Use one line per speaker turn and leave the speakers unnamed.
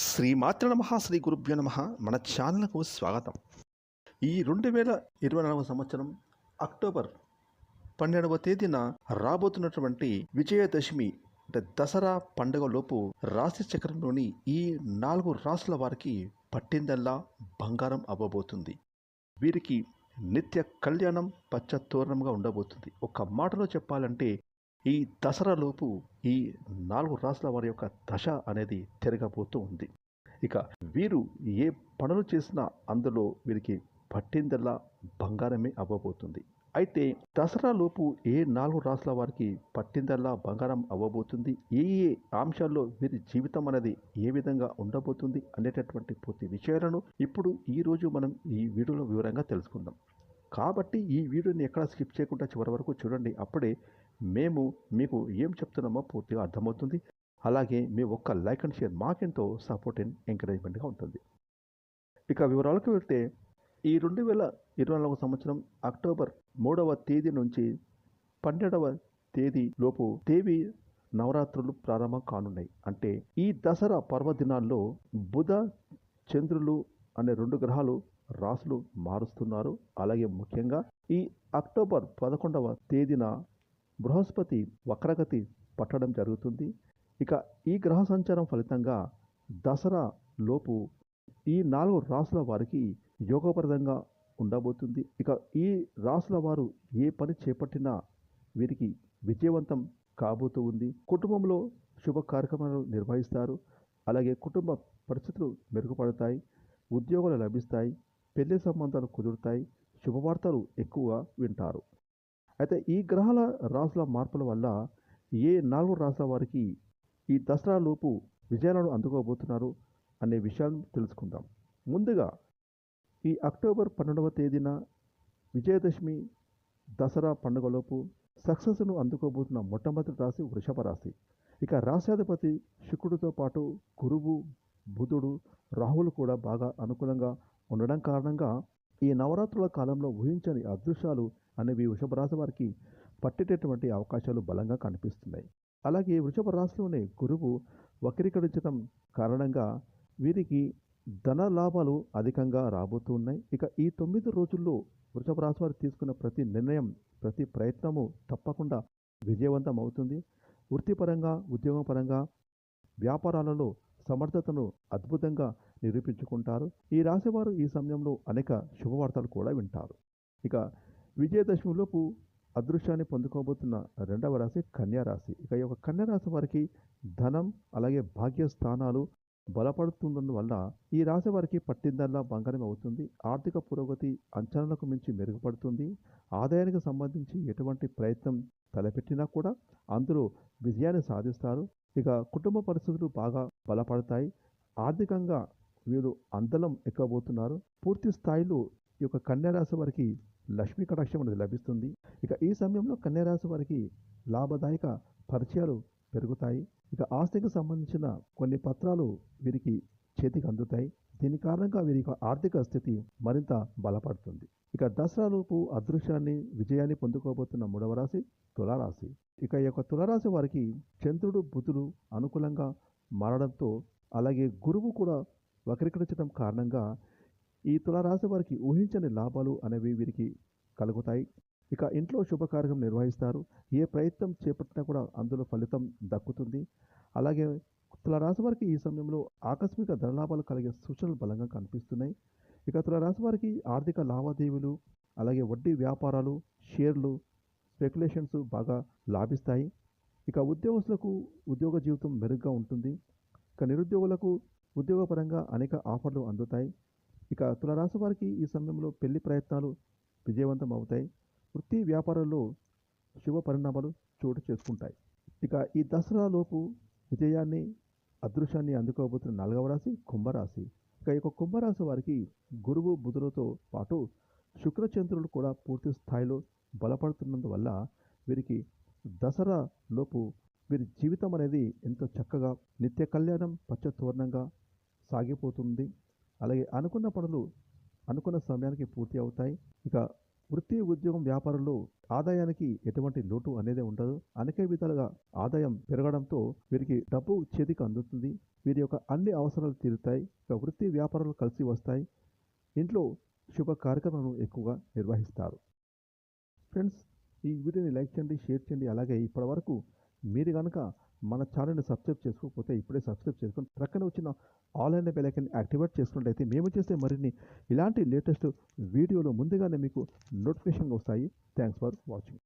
శ్రీమాతృ నమ శ్రీ గురుభ్యో నమ. మన ఛానల్కు స్వాగతం. ఈ రెండు వేల ఇరవై నాలుగవ సంవత్సరం అక్టోబర్ పన్నెండవ తేదీన రాబోతున్నటువంటి విజయదశమి అంటే దసరా పండుగలోపు రాశి చక్రంలోని ఈ నాలుగు రాసుల వారికి పట్టిందల్లా బంగారం అవ్వబోతుంది. వీరికి నిత్య కళ్యాణం పచ్చ తోరణంగా ఉండబోతుంది. ఒక మాటలో చెప్పాలంటే ఈ దసరాలోపు ఈ నాలుగు రాసుల వారి యొక్క దశ అనేది తిరగబోతూ ఉంది. ఇక వీరు ఏ పనులు చేసినా అందులో వీరికి పట్టిందల్లా బంగారమే అవ్వబోతుంది. అయితే దసరాలోపు ఏ నాలుగు రాసుల వారికి పట్టిందల్లా బంగారం అవ్వబోతుంది? ఏ ఏ అంశాల్లో వీరి జీవితం అనేది ఏ విధంగా ఉండబోతుంది అనేటటువంటి పూర్తి విషయాలను ఇప్పుడు ఈరోజు మనం ఈ వీడియోలో వివరంగా తెలుసుకుందాం. కాబట్టి ఈ వీడియోని ఎక్కడ స్కిప్ చేయకుండా చివరి వరకు చూడండి. అప్పుడే మేము మీకు ఏం చెప్తున్నామో పూర్తిగా అర్థమవుతుంది. అలాగే మీ ఒక్క లైక్ అండ్ షేర్ మాకెంతో సపోర్ట్ అండ్ ఎంకరేజ్మెంట్గా ఉంటుంది. ఇక వివరాలకు వెళ్తే ఈ రెండు వేల ఇరవై నాలుగు సంవత్సరం అక్టోబర్ మూడవ తేదీ నుంచి పన్నెండవ తేదీ లోపు దేవి నవరాత్రులు ప్రారంభం కానున్నాయి. అంటే ఈ దసరా పర్వదినాల్లో బుధ చంద్రులు అనే రెండు గ్రహాలు రాసులు మారుస్తున్నారు. అలాగే ముఖ్యంగా ఈ అక్టోబర్ పదకొండవ తేదీన బృహస్పతి వక్రగతి పట్టడం జరుగుతుంది. ఇక ఈ గ్రహ సంచారం ఫలితంగా దసరా లోపు ఈ నాలుగు రాసుల వారికి యోగప్రదంగా ఉండబోతుంది. ఇక ఈ రాసుల వారు ఏ పని చేపట్టినా వీరికి విజయవంతం కాబోతూ ఉంది. కుటుంబంలో శుభ కార్యక్రమాలు నిర్వహిస్తారు. అలాగే కుటుంబ పరిస్థితులు మెరుగుపడతాయి. ఉద్యోగాలు లభిస్తాయి. పెళ్ళి సంబంధాలు కుదురుతాయి శుభవార్తలు ఎక్కువ వింటారు. అయితే ఈ గ్రహాల రాసుల మార్పుల వల్ల ఏ నాలుగు రాసుల వారికి ఈ దసరా లోపు విజయాలను అందుకోబోతున్నారు అనే విషయాలను తెలుసుకుందాం. ముందుగా ఈ అక్టోబర్ పన్నెండవ తేదీన విజయదశమి దసరా పండుగలోపు సక్సెస్ను అందుకోబోతున్న మొట్టమొదటి రాశి వృషభ రాశి. ఇక రాశ్యాధిపతి శుక్రుడితో పాటు గురువు బుధుడు రాహులు కూడా బాగా అనుకూలంగా ఉండడం కారణంగా ఈ నవరాత్రుల కాలంలో ఊహించని అదృశ్యాలు అనేవి వృషభ రాశి వారికి పట్టేటటువంటి అవకాశాలు బలంగా కనిపిస్తున్నాయి. అలాగే వృషభ రాశిలోనే గురువు వక్రీకరించడం కారణంగా వీరికి ధన లాభాలు అధికంగా రాబోతూ ఉన్నాయి. ఇక ఈ తొమ్మిది రోజుల్లో వృషభ రాశి వారు తీసుకున్న ప్రతి నిర్ణయం ప్రతి ప్రయత్నము తప్పకుండా విజయవంతం అవుతుంది. వృత్తిపరంగా ఉద్యోగపరంగా వ్యాపారాలలో సమర్థతను అద్భుతంగా నిరూపించుకుంటారు. ఈ రాశివారు ఈ సమయంలో అనేక శుభవార్తలు కూడా వింటారు. ఇక విజయదశమిలోపు అదృశ్యాన్ని పొందుకోబోతున్న రెండవ రాశి కన్యా రాశి. ఇక ఈ యొక్క కన్యా రాశి వారికి ధనం అలాగే భాగ్య స్థానాలు బలపడుతున్నందువల్ల ఈ రాశి వారికి పట్టిందల్లా బంగారం అవుతుంది. ఆర్థిక పురోగతి అంచనాలకు మించి మెరుగుపడుతుంది. ఆదాయానికి సంబంధించి ఎటువంటి ప్రయత్నం తలపెట్టినా కూడా అందరూ విజయాన్ని సాధిస్తారు. ఇక కుటుంబ పరిస్థితులు బాగా బలపడతాయి. ఆర్థికంగా వీరు అందలం ఎక్కబోతున్నారు. పూర్తి స్థాయిలో ఈ యొక్క కన్యారాశి వారికి లక్ష్మీ కటాక్షం అనేది లభిస్తుంది. ఇక ఈ సమయంలో కన్యారాశి వారికి లాభదాయక పరిచయాలు పెరుగుతాయి. ఇక ఆస్తికి సంబంధించిన కొన్ని పత్రాలు వీరికి చేతికి అందుతాయి. దీని కారణంగా వీరి యొక్క ఆర్థిక స్థితి మరింత బలపడుతుంది. ఇక దసరాలోపు అదృశ్యాన్ని విజయాన్ని పొందుకోబోతున్న మూడవ రాశి తులారాశి. ఇక ఈ యొక్క తులారాశి వారికి చంద్రుడు బుధుడు అనుకూలంగా మారడంతో అలాగే గురువు కూడా వక్రీకరించడం కారణంగా ఈ తులారాశి వారికి ఊహించని లాభాలు అనేవి వీరికి కలుగుతాయి. ఇక ఇంట్లో శుభకార్యం నిర్వహిస్తారు. ఏ ప్రయత్నం చేపట్టినా కూడా అందులో ఫలితం దక్కుతుంది. అలాగే తులారాశి వారికి ఈ సమయంలో ఆకస్మిక ధనలాభాలు కలిగే సూచనలు బలంగా కనిపిస్తున్నాయి. ఇక తులారాశి వారికి ఆర్థిక లావాదేవీలు అలాగే వడ్డీ వ్యాపారాలు షేర్లు స్పెక్యులేషన్స్ బాగా లాభిస్తాయి. ఇక ఉద్యోగస్తులకు ఉద్యోగ జీవితం మెరుగ్గా ఉంటుంది. ఇక నిరుద్యోగులకు ఉద్యోగపరంగా అనేక ఆఫర్లు అందుతాయి. ఇక తులరాశి వారికి ఈ సమయంలో పెళ్ళి ప్రయత్నాలు విజయవంతం అవుతాయి. వృత్తి వ్యాపారాల్లో శుభ పరిణామాలు చోటు చేసుకుంటాయి. ఇక ఈ దసరాలోపు విజయాన్ని అదృశ్యాన్ని అందుకోబోతున్న నాలుగవ రాశి కుంభరాశి. ఇక ఈ యొక్క కుంభరాశి వారికి గురువు బుధులతో పాటు శుక్రచంద్రులు కూడా పూర్తి స్థాయిలో బలపడుతున్నందువల్ల వీరికి దసరా లోపు వీరి జీవితం అనేది ఎంతో చక్కగా నిత్య కళ్యాణం పచ్చతోరణంగా సాగిపోతుంది. అలాగే అనుకున్న పనులు అనుకున్న సమయానికి పూర్తి అవుతాయి. ఇక వృత్తి ఉద్యోగం వ్యాపారంలో ఆదాయానికి ఎటువంటి లోటు అనేది ఉండదు. అనేక విధాలుగా ఆదాయం పెరగడంతో వీరికి డబ్బు చేతికి అందుతుంది. వీరి యొక్క అన్ని అవసరాలు తీరుతాయి. ఇక వృత్తి వ్యాపారాలు కలిసి వస్తాయి. ఇంట్లో శుభ కార్యక్రమాలను ఎక్కువగా నిర్వహిస్తారు. ఫ్రెండ్స్ ఈ వీడియోని లైక్ చేయండి షేర్ చేయండి. అలాగే ఇప్పటి వరకు మీరు కనుక మన ఛానల్ని సబ్స్క్రైబ్ చేసుకోకపోతే ఇప్పుడే సబ్స్క్రైబ్ చేసుకుని ప్రక్కన వచ్చిన ఆల్ అండ్ యాక్టివేట్ చేసుకున్నట్టయితే మేము చేసే మరిన్ని ఇలాంటి లేటెస్ట్ వీడియోలు ముందుగానే మీకు నోటిఫికేషన్గా వస్తాయి. Thanks for watching